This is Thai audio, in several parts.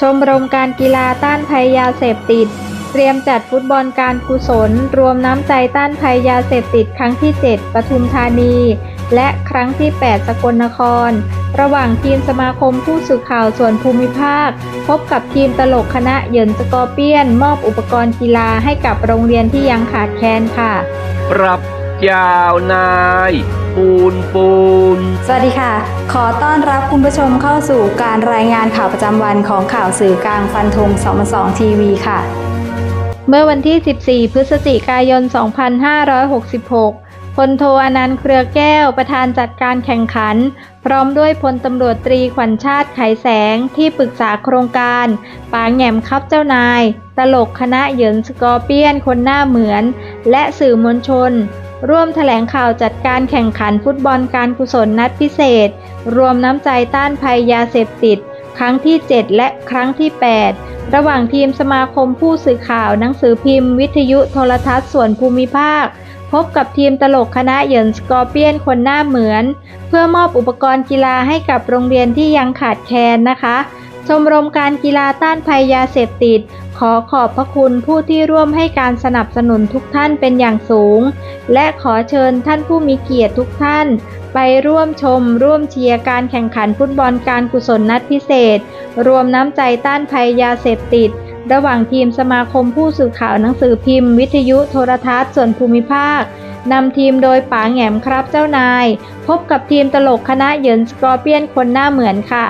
ชมรมการกีฬาต้านภัยยาเสพติด เตรียมจัดฟุตบอลการกุศล รวมน้ำใจต้านภัยยาเสพติดครั้งที่ 7 ปทุมธานี และครั้งที่ 8 สกลนคร ระหว่างทีมสมาคมผู้สื่อข่าวส่วนภูมิภาค พบกับทีมตลกคณะเยินสกอร์เปียน มอบอุปกรณ์กีฬาให้กับโรงเรียนที่ยังขาดแคลนค่ะ ปรับยาวนาย ปูนปูน สวัสดีค่ะ ขอต้อนรับคุณผู้ชมเข้าสู่การรายงานข่าวประจำวันของข่าวสื่อกลางฟันธง2 2ทีวีค่ะ เมื่อวันที่ 14 พฤศจิกายน 2566พลโทอนันต์เครือแก้วประธานจัดการแข่งขัน พร้อมด้วยพลตำรวจตรีขวัญชาติไขแสงที่ปรึกษาโครงการป๋าแหง่มครับเจ้านาย ตลกคณะเหยินสกอร์เปียนคนหน้าเหมือน และสื่อมวลชน ร่วมแถลงข่าวจัดการแข่งขันฟุตบอลการกุศลนัดพิเศษ รวมน้ำใจต้านภัยยาเสพติด ครั้งที่ 7 และครั้งที่ 8 ระหว่างทีมสมาคมผู้สื่อข่าวหนังสือพิมพ์ วิทยุโทรทัศน์ส่วนภูมิภาค พบกับทีมตลกคณะเหยินสกอร์เปียนคนหน้าเหมือน เพื่อมอบอุปกรณ์กีฬาให้กับโรงเรียนที่ยังขาดแคลนนะคะชมรมการกีฬาต้านภัยยาเสพติด ขอขอบพระคุณผู้ที่ร่วมให้การสนับสนุนทุกท่านเป็นอย่างสูง และขอเชิญท่านผู้มีเกียรติทุกท่าน ไปร่วมชม ร่วมเชียร์การแข่งขันฟุตบอลการกุศลนัดพิเศษ รวมน้ำใจต้านภัยยาเสพติด ระหว่างทีมสมาคมผู้สื่อข่าวหนังสือพิมพ์ วิทยุโทรทัศน์ส่วนภูมิภาคนำทีมโดยป๋าแหงมครับเจ้านาย พบกับทีมตลกคณะเหยินสกอร์เปียนคนหน้าเหมือนค่ะ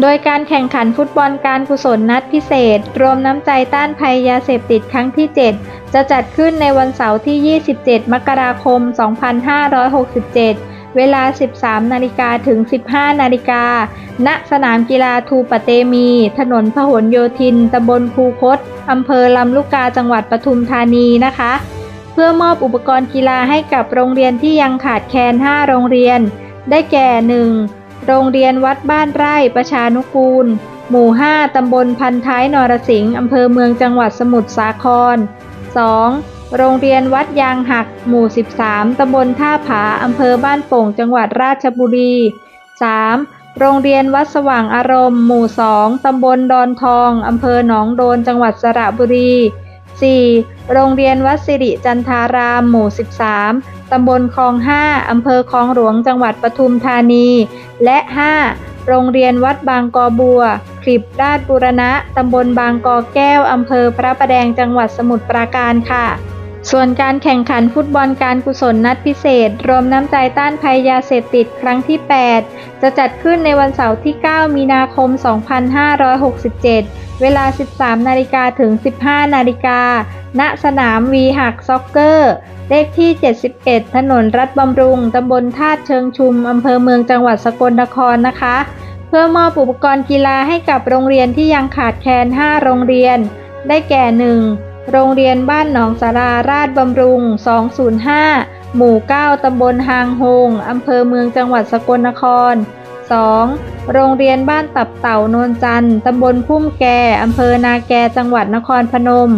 โดยการแข่งขันฟุตบอลการกุศลนัดพิเศษ รวมน้ำใจต้านภัยยาเสพติดครั้งที่ 7 จะจัดขึ้นในวันเสาร์ที่ 27 มกราคม 2567 เวลา 13 นาฬิกาถึง 15 นาฬิกา ณ สนามกีฬาทูปะเตมี ถนนพหลโยธิน ตำบลคูคต อำเภอลำลูกกา จังหวัดปทุมธานีนะคะ เพื่อมอบอุปกรณ์กีฬาให้กับโรงเรียนที่ยังขาดแคลน 5 โรงเรียน ได้แก่ 1. โรงเรียนวัดบ้านไร่ประชานุกูล หมู่ 5 ตำบลพันท้ายนรสิงห์อำเภอเมืองจังหวัดสมุทรสาคร 2. โรงเรียนวัดยางหัก หมู่ 13 ตำบลท่าผาอำเภอบ้านโป่งจังหวัดราชบุรี 3. โรงเรียนวัดสว่างอารมณ์ หมู่ 2 ตำบลดอนทองอำเภอหนองโดนจังหวัดสระบุรี 4. โรงเรียนวัดสิริจันทาราม หมู่ 13 ตำบลคลอง 5 อำเภอคลองหลวง จังหวัดปทุมธานี และ 5. โรงเรียนวัดบางกอบัว คลิปราชบุรณะ ตำบลบางกอแก้ว อำเภอพระประแดง จังหวัดสมุทรปราการค่ะ ส่วนการแข่งขันฟุตบอลการกุศลนัดพิเศษ รวมน้ำใจต้านภัยยาเสพติดครั้งที่ 8 จะจัดขึ้นในวันเสาร์ที่ 9 มีนาคม 2567 เวลา 13 นาฬิกาถึง 15 นาฬิกา ณ สนามวีหักซ็อกเกอร์ เลขที่ 71 ถนนรัฐบำรุง ตำบลธาตุเชิงชุม อำเภอเมืองจังหวัดสกลนครนะคะ เพื่อมอบอุปกรณ์กีฬาให้กับโรงเรียนที่ยังขาดแคลน 5 โรงเรียน ได้แก่ 1. โรงเรียนบ้านหนองสาราราชบำรุง 205 หมู่ 9 ตำบลฮางโฮงอำเภอเมืองจังหวัดสกลนคร 2. โรงเรียนบ้านตับเต่าโนนจันทร์ตำบลพุ่มแก อำเภอนาแก จังหวัดนครพนม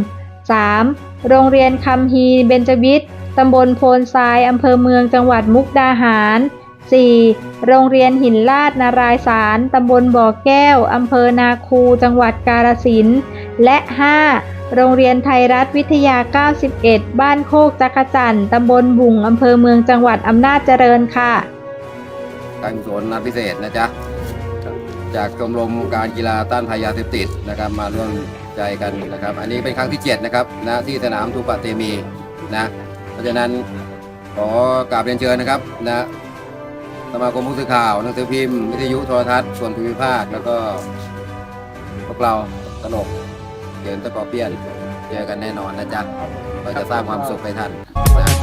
3. โรงเรียนคำฮีเบญจวิทย์ตำบลโพนทราย อำเภอเมืองจังหวัดมุกดาหาร 4. โรงเรียนหินลาดนารายสาร ตำบลบ่อแก้ว อำเภอนาคู จังหวัดกาฬสินธุ์และ 5. โรงเรียนไทยรัฐวิทยา 91 บ้านโคกจักจันตำบลบุ่งอำเภอเมืองจังหวัดอำนาจเจริญค่ะ การกุศลนัดพิเศษนะจ๊ะ จากชมรมการกีฬาต้านภัยยาเสพติดนะครับมาร่วมใจกันนะครับ อันนี้เป็นครั้งที่ 7 นะครับนะที่สนามทูปะเตมีนะ เพราะฉะนั้นขอกราบเรียนเชิญนะครับนะสมาคมผู้สื่อข่าวหนังสือพิมพ์วิทยุโทรทัศน์ส่วนภูมิภาคแล้วก็พวกเราตลก เดินตะกอเปียน เจอกันแน่นอนนะจ๊ะ เราจะสร้างความสุขให้ท่านนะ